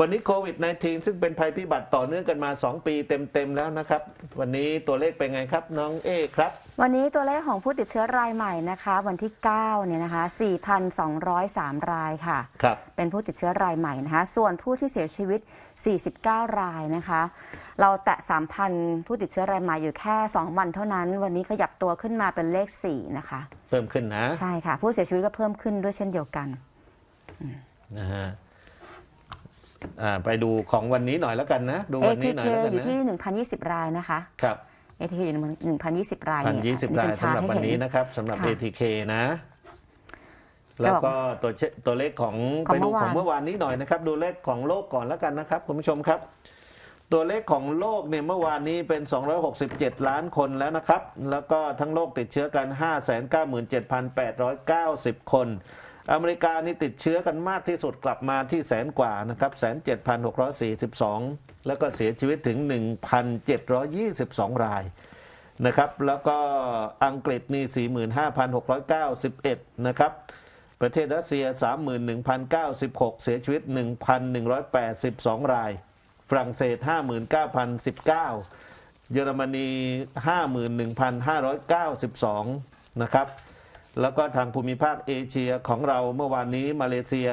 วันนี้โควิด -19 ซึ่งเป็นภัยพิบัติต่อเนื่องกันมา 2 ปีเต็ม ๆ แล้วนะครับ วันนี้ตัวเลขเป็นไงครับน้องเอครับ วันนี้ตัวเลขของผู้ติดเชื้อรายใหม่นะคะ วันที่ 9 เนี่ยนะคะ 4,203 รายค่ะ ครับ เป็นผู้ติดเชื้อรายใหม่นะคะ ส่วนผู้ที่เสียชีวิต 49 รายนะคะ เราแตะ 3,000 ผู้ติดเชื้อรายใหม่อยู่แค่ 2 วันเท่านั้น วันนี้ขยับตัวขึ้นมาเป็นเลข 4 นะคะ เพิ่มขึ้นนะ ใช่ค่ะ ผู้เสียชีวิตก็เพิ่มขึ้นด้วยเช่นเดียวกันนะฮะ อ่าไปดูของวันนี้หน่อยแล้วกันนะ ดูวันนี้หน่อย ATK แล้วกันอยู่นะที่ 1,020 รายนะคะ ครับ ATK อยู่1,020 รายพันเนี่ยยี่สิบอันรายนี้เป็สำหรับชาร์ตวันให้นี้เห็นะครับสำหรับ ค่ะ ATK นะ แล้วก็ตัวเชตัวเลขของของไปดูเมื่อวานของเมื่อวานนี้หน่อยนะครับ ดูเลขของโลกก่อนแล้วกันนะครับคุณผู้ชมครับ ตัวเลขของโลกเนี่ยเมื่อวานนี้เป็น 267 ล้านคนแล้วนะครับ แล้วก็ทั้งโลกติดเชื้อกัน 597,890 คน อเมริกานี่ติดเชื้อกันมากที่สุดกลับมาที่แสนกว่านะครับแสนเจ็ดพันหกร้อยสี่สิบสองแล้วก็เสียชีวิตถึง 1,722 รายนะครับ แล้วก็อังกฤษนี่45,691 นะครับ ประเทศรัสเซีย 31,096 เสียชีวิต 1,182 ราย ฝรั่งเศส 59,019 เยอรมนี 51,592 นะครับ แล้วก็ทางภูมิภาคเอเชียของเราเมื่อวานนี้มาเลเซีย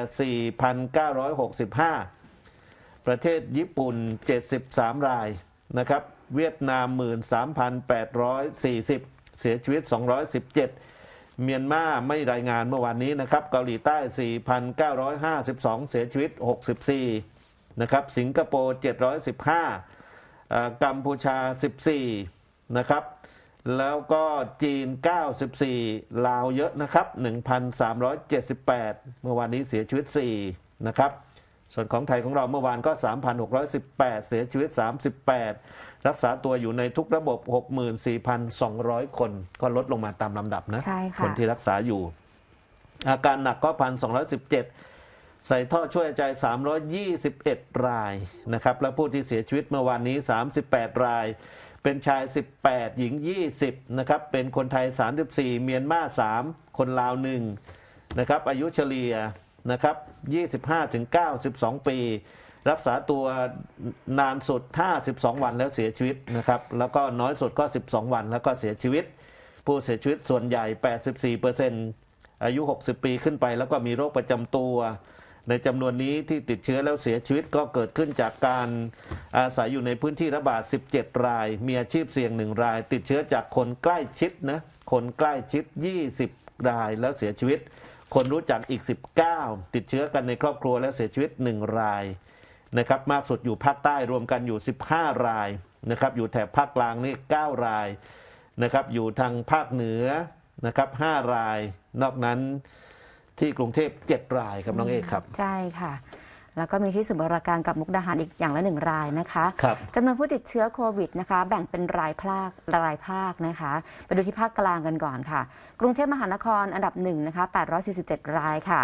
4,965 ประเทศญี่ปุ่น 73 รายนะครับ เวียดนาม 13,840 เสียชีวิต 217 เมียนมาไม่รายงานเมื่อวานนี้นะครับ เกาหลีใต้ 4,952 เสียชีวิต 64 นะครับ สิงคโปร์ 715 กัมพูชา 14 นะครับ แล้วก็จีน 94 ลาวเยอะนะครับ 1,378 เมื่อวานนี้เสียชีวิต 4 นะครับ ส่วนของไทยของเราเมื่อวานก็ 3,618 เสียชีวิต 38 รักษาตัวอยู่ในทุกระบบ 64,200 คน ก็ลดลงมาตามลำดับนะใช่ค่ะคนที่รักษาอยู่ อาการหนักก็ 1,217 ใส่ท่อช่วยหายใจ 321 รายนะครับ แล้วผู้ที่เสียชีวิตเมื่อวานนี้ 38 ราย เป็นชาย 18 หญิง 20 นะครับ เป็นคนไทย 34 เมียนมา 3 คนลาว 1 นะครับ อายุเฉลี่ยนะครับ 25ถึง92 ปี รักษาตัวนานสุด 52 วันแล้วเสียชีวิตนะครับ แล้วก็น้อยสุดก็ 12 วันแล้วก็เสียชีวิต ผู้เสียชีวิตส่วนใหญ่ 84%อายุ 60 ปีขึ้นไป แล้วก็มีโรคประจำตัว ในจำนวนนี้ที่ติดเชื้อแล้วเสียชีวิตก็เกิดขึ้นจากการอาศัยอยู่ในพื้นที่ระบาด 17 ราย มีอาชีพเสี่ยง 1 ราย ติดเชื้อจากคนใกล้ชิดนะ คนใกล้ชิด 20 รายแล้วเสียชีวิต คนรู้จักอีก 19 ติดเชื้อกันในครอบครัวแล้วเสียชีวิต 1 รายนะครับมากสุดอยู่ภาคใต้รวมกันอยู่ 15 รายนะครับอยู่แถบภาคกลางนี่ 9 รายนะครับอยู่ทางภาคเหนือนะครับ5ราย นอกนั้น ที่กรุงเทพ7รายครับน้องเอกครับ ใช่ค่ะ แล้วก็มีที่สมุทรปราการกับมุกดาหารอีกอย่างละหนึ่งรายนะคะครับ จำนวนผู้ติดเชื้อโควิดนะคะ แบ่งเป็นรายภาครายภาคนะคะ ไปดูที่ภาคกลางกันก่อนค่ะ กรุงเทพมหานครอันดับหนึ่งนะคะ847 รายค่ะ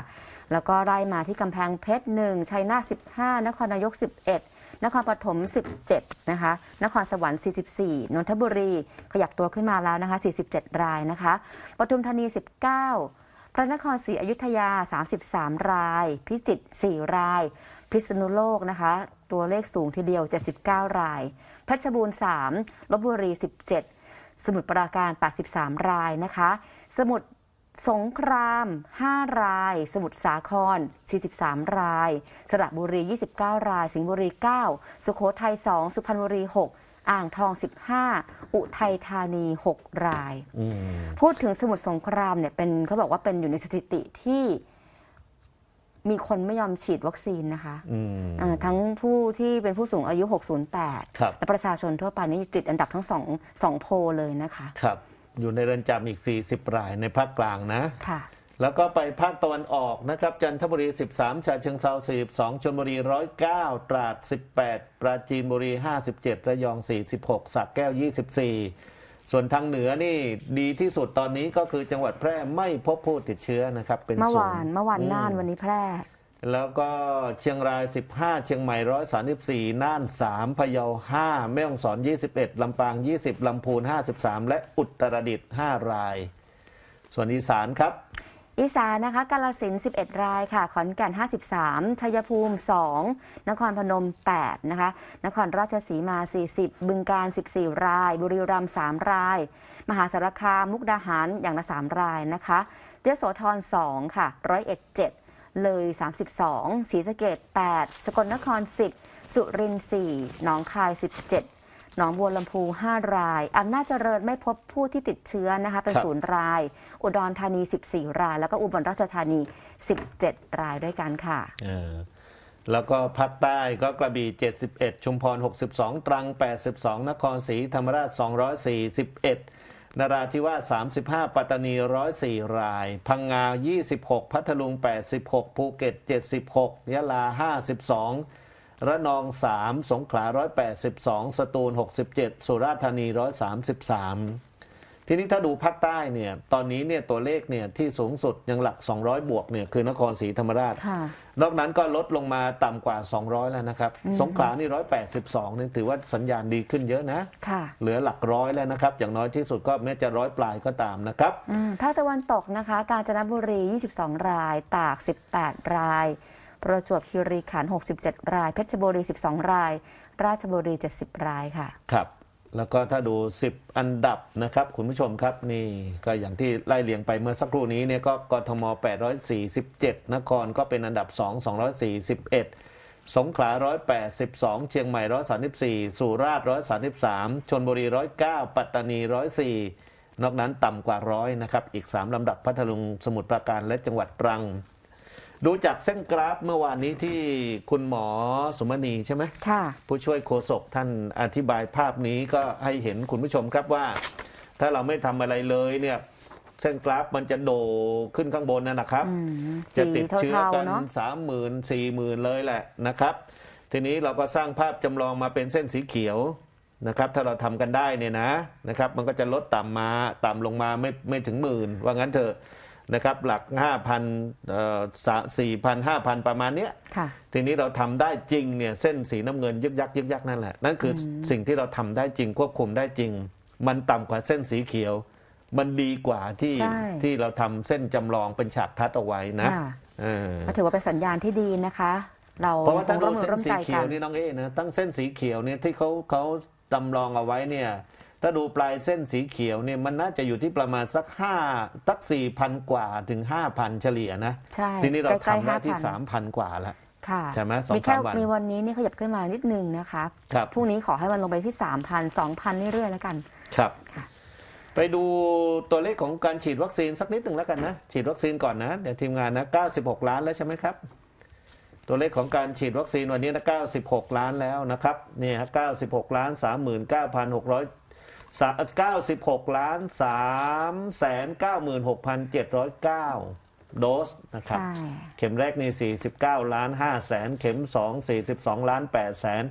แล้วก็ไล่มาที่กำแพงเพชรหนึ่งชัยนาท15 นครนายก 11นครปฐม 17 นะคะ นครสวรรค์ 44 นนทบุรี ขยับตัวขึ้นมาแล้วนะคะ 47 รายนะคะ ปทุมธานี 19 พระนครศรีอยุธยา 33 ราย พิจิตร4ราย พิษณุโลกนะคะ ตัวเลขสูงทีเดียว 79 ราย เพชรบูรณ์3ลบบุรี 17 สมุทรปราการ 83 รายนะคะ สมุทรสงคราม 5 ราย สมุทรสาคร 43 ราย สระบุรี 29 ราย สิงห์บุรี 9 สุโขทัย 2 สุพรรณบุรี 6 อ่างทอง 15 อุทัยธานี 6 รายอืมพูดถึงสมุทรสงครามเนี่ยเป็นเขาบอกว่าเป็นอยู่ในสถิติที่มีคนไม่ยอมฉีดวัคซีนนะคะอืมเอ่อทั้งผู้ที่เป็นผู้สูงอายุ 608ครับและประชาชนทั่วไปนี่ติดอันดับทั้งสองสองโพลเลยนะคะ ครับ อยู่ในเรือนจำอีก 40 รายในภาคกลางนะ ค่ะ แล้วก็ไปภาคตะวันออกนะครับ จันทบุรี 13 ชาเชิงเซา42ชลบุรี 109 ตราด 18 ปราจีนบุรี 57 ระยอง 46สระแก้ว 24 ส่วนทางเหนือนี่ดีที่สุดตอนนี้ก็คือจังหวัดแพร่ไม่พบผู้ติดเชื้อนะครับ เป็นเมื่อศูวานย์เมื่อวานน่านวันนี้แพร่ แล้วก็เชียงราย 15 เชียงใหม่ 134 น่าน 3 พะเยา 5 แม่ฮ่องสอน 21 ลำปาง 20 ลำพูน 53 และอุตรดิตถ์5ราย ส่วนอีสานครับ อีสานนะคะกาลสิน 11 รายค่ะ ขอนแก่น 53 ชัยภูมิ 2 นครพนม 8 นะคะ นครราชสีมา 40 บึงการ 14 ราย บุรีรัมย์ 3 ราย มหาสารคาม มุกดาหาร อย่างละ 3 รายนะคะยโสธร 2 ค่ะร้อยเอ็ด7เลย 32 ศรีสะเกด8 สกลนคร 10 สุรินทร์4หนองคาย 17 หนองบัวลำพู 5 ราย อำนาจเจริญไม่พบผู้ที่ติดเชื้อนะคะ เป็นครับ ศูนย์ราย อุดรธานี 14 ราย แล้วก็อุบลราชธานี 17 รายด้วยกันค่ะ เออแล้วก็ภาคใต้ก็กระบี่ 71 ชุมพร 62 ตรัง 82 นครศรีธรรมราช 241 นราธิวาส 35 ปัตตานี 104 ราย พังงา 26 พัทลุง 86 ภูเก็ต 76 ยะลา 52 ระนอง 3 สงขลา 182 สตูล 67 สุราษฎร์ธานี 133 ทีนี้ถ้าดูภาคใต้เนี่ย ตอนนี้เนี่ยตัวเลขเนี่ยที่สูงสุดยังหลัก 200 บวกเนี่ยคือนครศรีธรรมราชค่ะนอกนั้นก็ลดลงมาต่ำกว่า 200 แล้วนะครับ สงขลานี่ 182นี่ถือว่าสัญญาณดีขึ้นเยอะนะค่ะเหลือหลักร้อยแล้วนะครับ อย่างน้อยที่สุดก็แม้จะร้อยปลายก็ตามนะครับอืมภาคตะวันตกนะคะ กาญจนบุรี 22 ราย ตาก 18 ราย ประจวบคีรีขันธ์67 ราย เพชรบุรี 12 ราย ราชบุรี 70 รายค่ะ ครับ แล้วก็ถ้าดู 10 อันดับนะครับคุณผู้ชมครับนี่ก็อย่างที่ไล่เลียงไปเมื่อสักครู่นี้เนี่ยก็กทม 847 นครก็เป็นอันดับ 2 241สงขลา 182 เชียงใหม่ 134 สุราษฎร์ 133 ชนบุรี 109 ปัตตานี 104 นอกนั้นต่ำกว่าร้อยนะครับ อีก 3 ลำดับพัทลุง สมุทรปราการ และจังหวัดตรัง ดูจากเส้นกราฟเมื่อวานนี้ที่คุณหมอสุมณีใช่ไหมค่ะ ผู้ช่วยโฆษกท่านอธิบายภาพนี้ก็ให้เห็นคุณผู้ชมครับว่า ถ้าเราไม่ทำอะไรเลยเนี่ยเส้นกราฟมันจะโดขึ้นข้างบนนั่นนะครับ อืมจะสีติดเชื้อเทากันๆเนาะสามหมื่นสี่หมื่นเลยแหละนะครับ ทีนี้เราก็สร้างภาพจำลองมาเป็นเส้นสีเขียวนะครับ ถ้าเราทำกันได้เนี่ยนะนะครับ มันก็จะลดต่ำมาต่ำลงมาไม่ไม่ถึงหมื่นว่างั้นเถอะ นะครับหลักห้าพันสี่พันห้าพันประมาณเนี้ยค่ะทีนี้เราทำได้จริงเนี่ยเส้นสีน้ำเงินยึกยักยึกยักนั่นแหละ นั่นคืออสิ่งที่เราทำได้จริงควบคุมได้จริง มันต่ำกว่าเส้นสีเขียว มันดีกว่าที่ใช่ที่เราทำเส้นจำลองเป็นฉากทัดเอาไว้นะค่ะเออก็ถือว่าเป็นสัญญาณที่ดีนะคะ เราเพราะว่าคถ้างดูร่วมมือเส้นร่วมสีใจเขีกัยวนนี่น้องเอ๋นะตั้งเส้นสีเขียวเนี่ยที่เขาเขาจำลองเอาไว้เนี่ย ถ้าดูปลายเส้นสีเขียวเนี่ยมันน่าจะอยู่ที่ประมาณสักห้าสักสี่พันกว่าถึงห้าพันเฉลี่ยนะใช่ทีนี้เราใกล้ทำๆได้ที่5,000สามพันกว่าแล้วค่ะใช่ไหมสองมีแค่สามวันมีวันนี้นี่ขยับขึ้นมานิดนึงนะคะครับพรุ่งนี้ขอให้มันลงไปที่3,000 2,000เรื่อยๆแล้วกัน ครับค่ะไปดูตัวเลขของการฉีดวัคซีนสักนิดหนึ่งแล้วกันนะ ฉีดวัคซีนก่อนนะ เดี๋ยวทีมงานนะ 96 ล้านแล้วใช่ไหมครับ ตัวเลขของการฉีดวัคซีนวันนี้นะ 96 ล้านแล้วนะครับ นี่ฮะ 96 ล้าน 39,600 96ล้าน3 96,709 โดสนะครับ ใช่ เข็มแรกนี่ 49 ล้าน5แสน เข็ม 2 42 ล้าน8แสน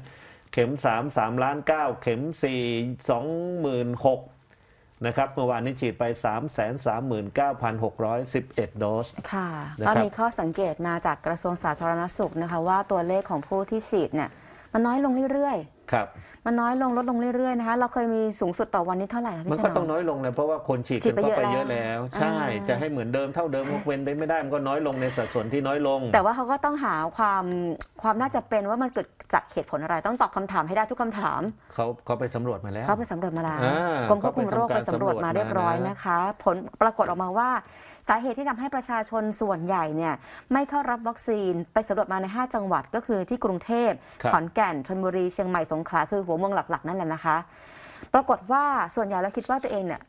เข็ม 3 3 ล้าน 9 เข็ม 4 26,000นะครับ เมื่อวานนี้ฉีดไป 3 3 9 6 1 1 โดส ค่ะนะครับ ก็มีข้อสังเกตมาจากกระทรวงสาธารณสุขนะคะ ว่าตัวเลขของผู้ที่ฉีดเนี่ยมันน้อยลงเรื่อยครับ ๆ มันน้อยลงลดลงเรื่อยๆนะคะเราเคยมีสูงสุดต่อวันนี้เท่าไหร่คะพี่มันถก็นต้อองมน้อยลงเลยเพราะว่าคนฉีดฉีกัดนไปเข้าไปเยเยอะอะแล้แล้ววใช่อ่าจะให้เหมือนเดิมเท่าเดิมเว้นไปไม่ได้มันก็น้อยลงในสัดส่วนที่น้อยลง แต่ว่าเขาก็ต้องหาความความน่าจะเป็นว่ามันเกิดจากเหตุผลอะไรต้องตอบคำถามให้ได้ทุกคำถามเขาเขาไปสำรวจมาแล้วเขาไปสำรวจมาแล้วอ่ากรมควบคุมโรคเขาไปไปทำการสำรวจมาเรียบร้อยสำรวจมานะนะคะ ผลปรากฏออกมาว่า สาเหตุที่ทำให้ประชาชนส่วนใหญ่เนี่ยไม่เข้ารับวัคซีนไปสำรวจมาใน 5 จังหวัดก็คือที่กรุงเทพครับขอนแก่นชลบุรีเชียงใหม่สงขลาคือหัวเมืองหลัก ๆ นั่นแหละนะคะ ปรากฏว่าส่วนใหญ่แล้วคิดว่าตัวเองเนี่ย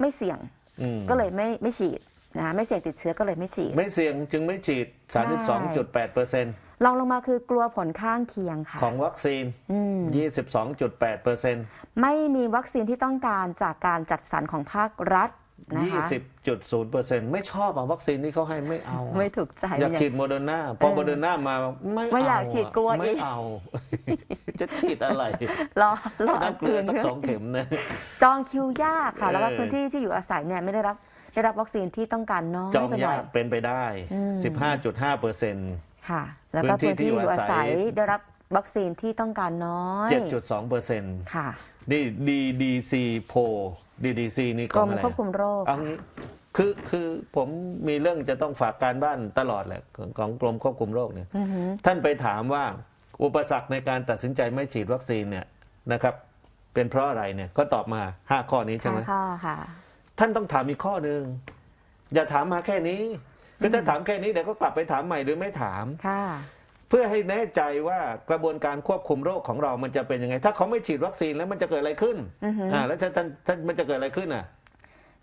ไม่เสี่ยงอืมก็เลยไม่ไม่ฉีดนะคะไม่เสี่ยงติดเชื้อก็เลยไม่ฉีด ไม่เสี่ยงจึงไม่ฉีด 32.8เปอร์เซ็นต์ลองลงมาคือกลัวผลข้างเคียงค่ะ ของวัคซีนอืม22.8เปอร์เซ็นต์ไม่มีวัคซีนที่ต้องการจากการจัดสรรของภาครัฐ นะคะ 20.0เปอร์เซ็นต์ไม่ชอบอะวัคซีนที่เขาให้ไม่เอาอะไม่ถูกใจอยากเนี่ยฉีดโมเดอร์นาพอเออโมเดอร์นามาไม่ไม่อยากเะฉีดกลัวไม่อีกเอา จะฉีดอะไรรอรอให้อัน้ำเกลืคือนสักสองเข็มนะจองคิวยากค่ะ แล้วก็เออพื้นที่ที่อยู่อาศัยเนี่ยไม่ได้รับได้รับวัคซีนที่ต้องการน้อยจองไปหน่ยาอยกเป็นไปได้อืม15.5เปอร์เซ็นต์ค่ะ แล้วก็พื้พื้นนที่ที่ที่ออยู่ยู่อาอาศัศัยยได้รับ วัคซีนที่ต้องการน้อย 7.2เปอร์เซ็นต์ค่ะนี่ DDC โพ DDC นี่กรมอะไรควบคุมโรคเอางี้คือคือผมมีเรื่องจะต้องฝากการบ้านตลอดแหละของของกรมควบคุมโรคเนี่ยอือหือท่านไปถามว่าอุปสรรคในการตัดสินใจไม่ฉีดวัคซีนเนี่ยนะครับ เป็นเพราะอะไรเนี่ยก็ตอบมาห้าข้อนี้ใช่ไหมค่ะค่ะท่านต้องถามอีกข้อหนึ่งอย่าถามมาแค่นี้คือถ้าถามแค่นี้เดี๋ยวก็กลับไปถามใหม่หรือไม่ถามค่ะ เพื่อให้แน่ใจว่ากระบวนการควบคุมโรคของเรามันจะเป็นยังไง ถ้าเขาไม่ฉีดวัคซีนแล้วมันจะเกิดอะไรขึ้นอือหืออ่าแล้วถ้าท่านท่านมันจะเกิดอะไรขึ้นอะ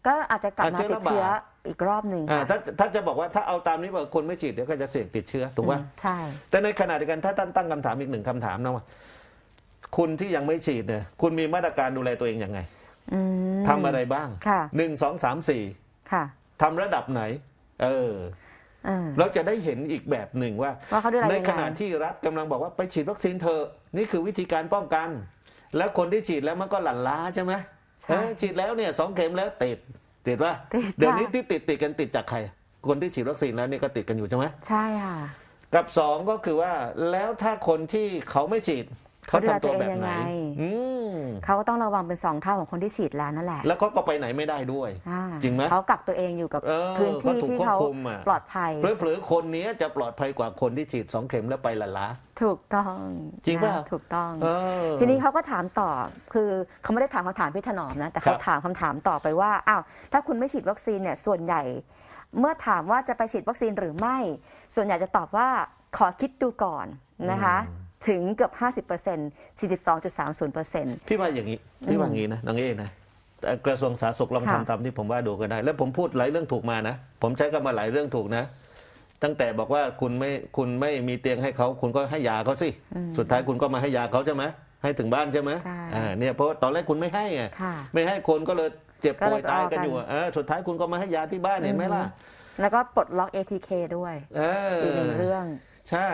ก็อาจจะกลับอะมาเชื้อติดเชื้อระบาดอีกรอบหนึ่งอ่าค่ะถ้าถ้าจะบอกว่าถ้าเอาตามนี้ว่าคนไม่ฉีดเดี๋ยวก็จะเสี่ยงติดเชื้อถูกป่ะอืมใช่ แต่ในขณะเดียวกันถ้าท่านตั้งคำถามอีกหนึ่งคำถามนะว่าคุณที่ยังไม่ฉีดเนี่ย คุณมีมาตรการดูแลตัวเองยังไงอืมทำอะไรบ้างค่ะหนึ่งสองสามสี่ค่ะทำระดับไหน เออเออเราจะได้เห็นอีกแบบหนึ่งว่า ว่าเขาดูแลในยังขไงณะที่รัฐกำลังบอกว่าไปฉีดวัคซีนเถอะนี่คือวิธีการป้องกัน แล้วคนที่ฉีดแล้วมันก็หลั่นล้าใช่ไหมใช่เออฉีดแล้วเนี่ยสองเข็มแล้วติดติดว่าติดเดี๋ยวนี้ค่ะ ที่ติดติดกันติดจากใคร คนที่ฉีดวัคซีนแล้วนี่ก็ติดกันอยู่ใช่ไหมใช่ค่ะ กับสองก็คือว่าแล้วถ้าคนที่เขาไม่ฉีดเขาทำตัวแบบไหนเขาดูแลตัวเองยังไง อืม เขาก็ต้องระวังเป็นสองเท่าของคนที่ฉีดแล้วนั่นแหละ แล้วเขาก็ไปไหนไม่ได้ด้วย อ่าจริงไหม เขากักตัวเองอยู่กับเออพื้นที่เขาถูกที่ควบเขาคุมอะ ปลอดภัย เผลอๆคนนี้จะปลอดภัยกว่าคนที่ฉีดสองเข็มแล้วไปหลั่นล้า ถูกต้องจริงป่ะนะถูกต้อง เออ ทีนี้เขาก็ถามต่อ คือเขาไม่ได้ถามคำถามพี่ถนอมนะ แต่เขาครับถามคำถามต่อไปว่า อ้าว ถ้าคุณไม่ฉีดวัคซีนเนี่ย ส่วนใหญ่ เมื่อถามว่าจะไปฉีดวัคซีนหรือไม่ ส่วนใหญ่จะตอบว่าขอคิดดูก่อนนะคะ ถึงเกือบ 50% 42.30%พี่ว่าอย่างนี้พี่ว่าอย่างนี้นะน้องเอนะแต่กระทรวงสาธารณสุขลองค่ะทำตามที่ผมว่าดูก็ได้ แล้วผมพูดหลายเรื่องถูกมานะ ผมใช้กันมาหลายเรื่องถูกนะ ตั้งแต่บอกว่าคุณไม่คุณไม่มีเตียงให้เขาคุณก็ให้ยาเขาสิ สุดท้ายคุณก็มาให้ยาเขาใช่ไหมให้ถึงบ้านใช่ไหมใช่อ่าเนี่ยเพราะว่าตอนแรกคุณไม่ให้ไงค่ะไม่ให้คนก็เลยเจ็บก็ป่เลวยยตายเอากักันนอยู่อะเออสุดท้ายคุณก็มาให้ยาที่บ้านเห็นไหมล่ะแล้วก็ปลดล็อก ATK ด้วยเอออีกหนึ่งเรื่อง ใช่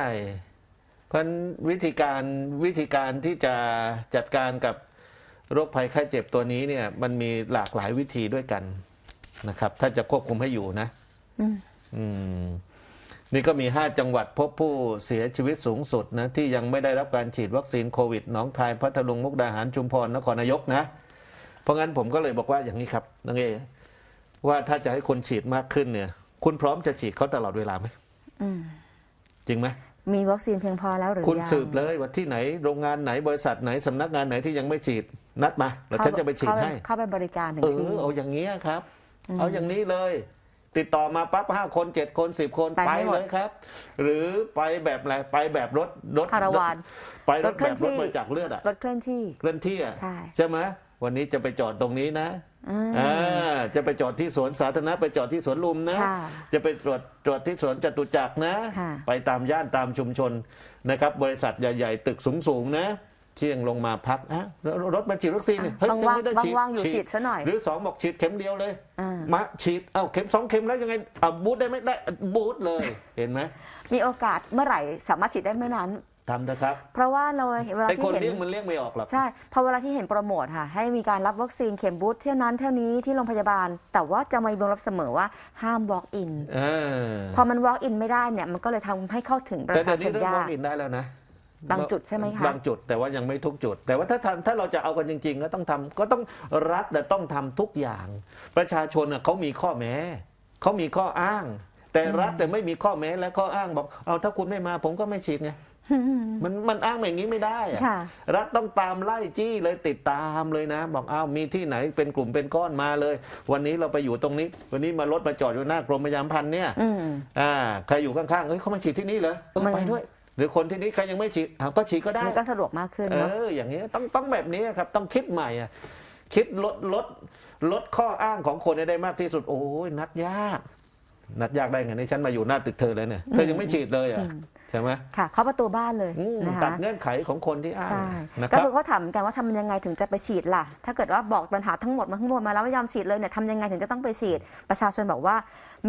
เพราะฉะนั้นวิธีการวิธีการที่จะจัดการกับโรคภัยไข้เจ็บตัวนี้เนี่ย มันมีหลากหลายวิธีด้วยกันนะครับ ถ้าจะควบคุมให้อยู่นะอืมอืมนี่ก็มี 5 จังหวัดพบผู้เสียชีวิตสูงสุดนะ ที่ยังไม่ได้รับการฉีดวัคซีนโควิดหนองคายพัทลุงมุกดาหารชุมพรนครนายกนะ เพราะงั้นผมก็เลยบอกว่าอย่างนี้ครับน้องเอว่าถ้าจะให้คนฉีดมากขึ้นเนี่ย คุณพร้อมจะฉีดเขาตลอดเวลาไหมอืมจริงไหม มีวัคซีนเพียงพอแล้วหรือคุณยังสืบเลยว่าที่ไหนโรงงานไหนบริษัทไหนสำนักงานไหนที่ยังไม่ฉีดนัดมาแล้วฉันจะไปฉีดเข้าให้เข้าไปบริการถึงเอที่อเอาอย่างนี้ยครับ เอาอย่างนี้เลย ติดต่อมาปั๊บห้าคนเจ็ดคนสิบคนไปไปให้หมดเลยครับ หรือไปแบบอะไรไปแบบรถรถคาราวานไปรรถถเคลื่แบอนบรถที่บริจาคเลือดอะรถเคลื่อนที่เคลื่อนที่อะใช่ใช่ไหมวันนี้จะไปจอดตรงนี้นะ อ่าอ่าจะไปจอดที่สวนสาธารณะไปจอดที่สวนลุมนะ ค่ะจะไปตรวจตรวจที่สวนจตุจักรนะ ค่ะ ไปตามย่านตามชุมชนนะครับ บริษัทใหญ่ ๆ ตึกสูงๆนะ เที่ยงลงมาพักนะแล้วรถมาฉีดวัคซีนนี่เฮ้ยบางฉันว่างไม่ได้บางฉีดว่างอยู่ฉีดซะหน่อย หรือสองบอกฉีดเข็มเดียวเลย อ่ามาฉีดเอ้าเข็มสองเข็มแล้วยังไงอะบูทได้ไหมได้บูทเลย เห็นไหม มีโอกาสเมื่อไหร่สามารถฉีดได้เมื่อนั้น ทำนะครับ เพราะว่าเราเวลาไอ้ที่คนเห็นเลี้ยงมันเลี้ยงไม่ออกหรอก ใช่พอเวลาที่เห็นโปรโมทค่ะ ให้มีการรับวัคซีนเข็มบูสต์เท่านั้นเท่านี้ที่โรงพยาบาล แต่ว่าจะมีวงรับเสมอว่าห้าม walk in เออพอมัน walk in ไม่ได้เนี่ย มันก็เลยทำให้เข้าถึงประแต่ชาเดี๋ยวชนี้นเริ่มยามอกงอินได้แล้วนะบางจุดใช่ไหมคะ บางจุดแต่ว่ายังไม่ทุกจุด แต่ว่าถ้าทำถ้าเราจะเอากันจริง ๆ ก็ต้องทำก็ต้องรัฐแต่ะต้องทำทุกอย่าง ประชาชนน่ะเขามีข้อแม้เขามีข้ออ้าง แต่รัฐแต่ไม่มีข้อแม้และข้ออ้างบอกเอาถ้าคุณไม่มาผมก็ไม่ฉีดไง มันมันอ้างแบบนี้ไม่ได้อะค่ะรัฐต้องตามไล่จี้เลยติดตามเลยนะ บอกอ้าวมีที่ไหนเป็นกลุ่มเป็นก้อนมาเลย วันนี้เราไปอยู่ตรงนี้ วันนี้มารถมาจอดอยู่หน้ากรมประชาสัมพันธ์เนี่ยอืมอ่าใครอยู่ข้างๆเฮ้ยเขามาฉีดที่นี่เหรอเออมันไปด้วยหรือคนที่นี่ใครยังไม่ฉีดอ้าวก็ฉีดก็ได้มันก็สะดวกมากขึ้นเอเนาะออย่างนี้ต้องต้องแบบนี้ครับ ต้องคิดใหม่อะคิดลดลดลดข้ออ้างของคนให้ได้มากที่สุด โอ้ยนัดยาก นัดยากได้ไงนี่ฉันมาอยู่หน้าตึกเธอเลยเนี่ยเธอยังไม่ฉีดเลยอะ ใช่ไหมค่ะเข้าประตูบ้านเลยอืมนะตัคะดเงื่อนไขของคนที่อ้างใช่นะคก็รับคือเขาถามเหมือนกันว่าทำยังไงถึงจะไปฉีดล่ะ ถ้าเกิดว่าบอกปัญหาทั้งหมดมาทั้งหมดมาแล้วไม่ยอมฉีดเลยเนี่ยทำยังไงถึงจะต้องไปฉีด ประชาชนบอกว่า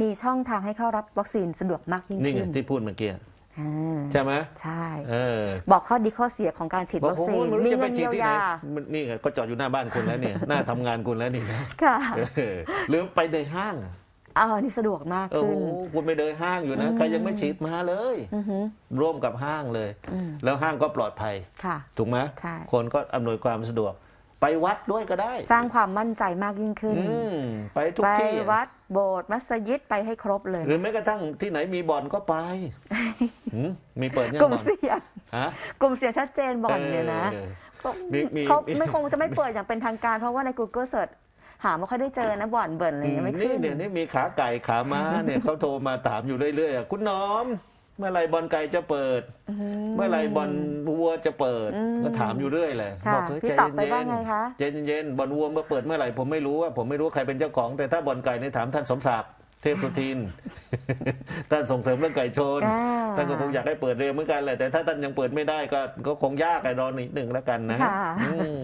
มีช่องทางให้เข้ารับวัคซีนสะดวกมากยิ่งนี่ไงขึ้นที่พูดเมื่อกี้อ่าใช่ไหมใช่เออบอกข้อดีข้อเสียของการฉีดบอกวัคโอ้ซียนไม่รู้มีจะไปเงินฉีดเยียวที่ไหนยามันนี่ไงก็จอดอยู่หน้าบ้านคุณแล้วเนี่ยหน้าทำงานคุณแล้วนี่นะค่ะเออหรือไปในห้าง อะอ๋อนี่สะดวกมากโอ้ขึ้โหนคุณไปเดินห้างอยู่นะ อืม ใครยังไม่ฉีดมาเลย อือหือร่วมกับห้างเลย อืมแล้วห้างก็ปลอดภัย ค่ะ ถูกไหมใช่คนก็อำนวยความสะดวก ไปวัดด้วยก็ได้สร้างความมั่นใจมากยิ่งขึ้น อืมไปทุกไปที่วัดโบสถ์มัสยิดไปให้ครบเลย หรือแม้กระทั่งที่ไหนมีบ่อนก็ไปหืมมีเปิดยังกลุ่มบ่อนเสี่ยงฮะ กลุ่มเสี่ยงชัดเจนบ่อนเนี่ยนะออ ก็มีมีเขามี ไม่คงจะไม่เปิดอย่างเป็นทางการเพราะว่าใน Google Search หาไม่ค่อยได้เจอนะบ่อนเบิ่นอะไรอย่างเงี้ยไม่นี่ขึ้น เดี๋ยวนี้มีขาไก่ขาม้าเนี่ย เขาโทรมาถามอยู่เรื่อยๆอะคุณน้อม เมื่อไหรบอลไก่จะเปิด เมื่อไหรบอลวัวจะเปิดอืมก็ถามอยู่เรื่อยเลยค่ะบอกเฮ้ยพี่ใจตอบไปเย็ว่านไงคะ ๆใจเย็นๆบอลวัวมาเปิดเมื่อไหร่ผมไม่รู้ว่าผมไม่รู้ว่าใครเป็นเจ้าของ แต่ถ้าบอลไก่ในยถามท่านสมศักดิ์เทพสุทิน ท่านส่งเสริมเรื่องไก่ชน อ่าท่านก็คงอยากให้เปิดเร็วเหมือนกันแหละแต่ถ้าท่านยังเปิดไม่ได้ก็ก็คงยากไอ้รอนิดหนึ่งแล้วกันนะค่ะ อืม